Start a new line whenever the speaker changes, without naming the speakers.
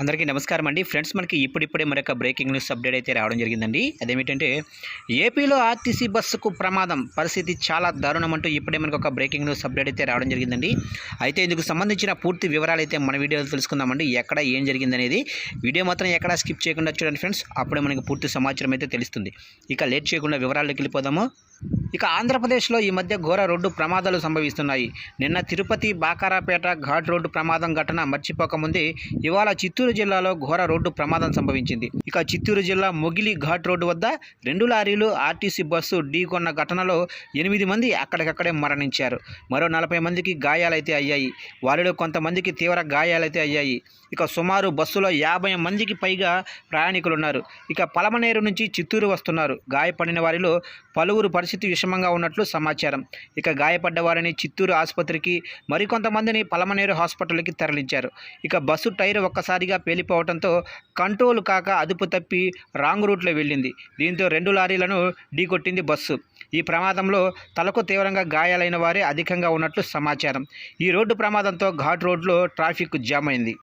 అందరికీ నమస్కారం అండి. ఫ్రెండ్స్ మనకి ఇప్పుడిప్పుడే మరొక బ్రేకింగ్ న్యూస్ అప్డేట్ అయితే రావడం జరిగిందండి. అదేమిటంటే ఏపీలో ఆర్టీసీ బస్సుకు ప్రమాదం పరిస్థితి చాలా దారుణం అంటూ ఇప్పుడే మనకు ఒక బ్రేకింగ్ న్యూస్ అప్డేట్ అయితే రావడం జరిగిందండి. అయితే ఇందుకు సంబంధించిన పూర్తి వివరాలు అయితే మన వీడియోలో తెలుసుకుందామండి. ఎక్కడ ఏం జరిగిందనేది వీడియో మాత్రం ఎక్కడ స్కిప్ చేయకుండా చూడండి ఫ్రెండ్స్. అప్పుడే మనకి పూర్తి సమాచారం అయితే తెలుస్తుంది. ఇక లేట్ చేయకుండా వివరాల్లోకి వెళ్ళిపోదాము. ఇక ఆంధ్రప్రదేశ్లో ఈ మధ్య ఘోర రోడ్డు ప్రమాదాలు సంభవిస్తున్నాయి. నిన్న తిరుపతి బాకారాపేట ఘాట్ రోడ్డు ప్రమాదం ఘటన మర్చిపోకముందే ఇవాళ చిత్తూరు జిల్లాలో ఘోర రోడ్డు ప్రమాదం సంభవించింది. ఇక చిత్తూరు జిల్లా మొగిలి ఘాట్ రోడ్డు వద్ద రెండు లారీలు ఆర్టీసీ బస్సు ఢీకొన్న ఘటనలో ఎనిమిది మంది అక్కడికక్కడే మరణించారు. మరో నలభై మందికి గాయాలైతే అయ్యాయి. వారిలో కొంతమందికి తీవ్ర గాయాలైతే అయ్యాయి. ఇక సుమారు బస్సులో యాభై మందికి పైగా ప్రయాణికులు ఉన్నారు ఇక పలమనేరు నుంచి చిత్తూరు వస్తున్నారు. గాయపడిన వారిలో పలువురు పరిస్థితి విషమంగా ఉన్నట్లు సమాచారం. ఇక గాయపడ్డ వారిని చిత్తూరు ఆసుపత్రికి మరికొంతమందిని పలమనేరు హాస్పిటల్కి తరలించారు. ఇక బస్సు టైర్ ఒక్కసారిగా పేలిపోవడంతో కంట్రోల్ కాక అదుపు తప్పి రాంగ్ రూట్లో వెళ్ళింది. దీంతో రెండు లారీలను ఢీకొట్టింది బస్సు. ఈ ప్రమాదంలో తలకు తీవ్రంగా గాయాలైన వారే అధికంగా ఉన్నట్లు సమాచారం. ఈ రోడ్డు ప్రమాదంతో ఘాట్ రోడ్లో ట్రాఫిక్ జామ్ అయింది.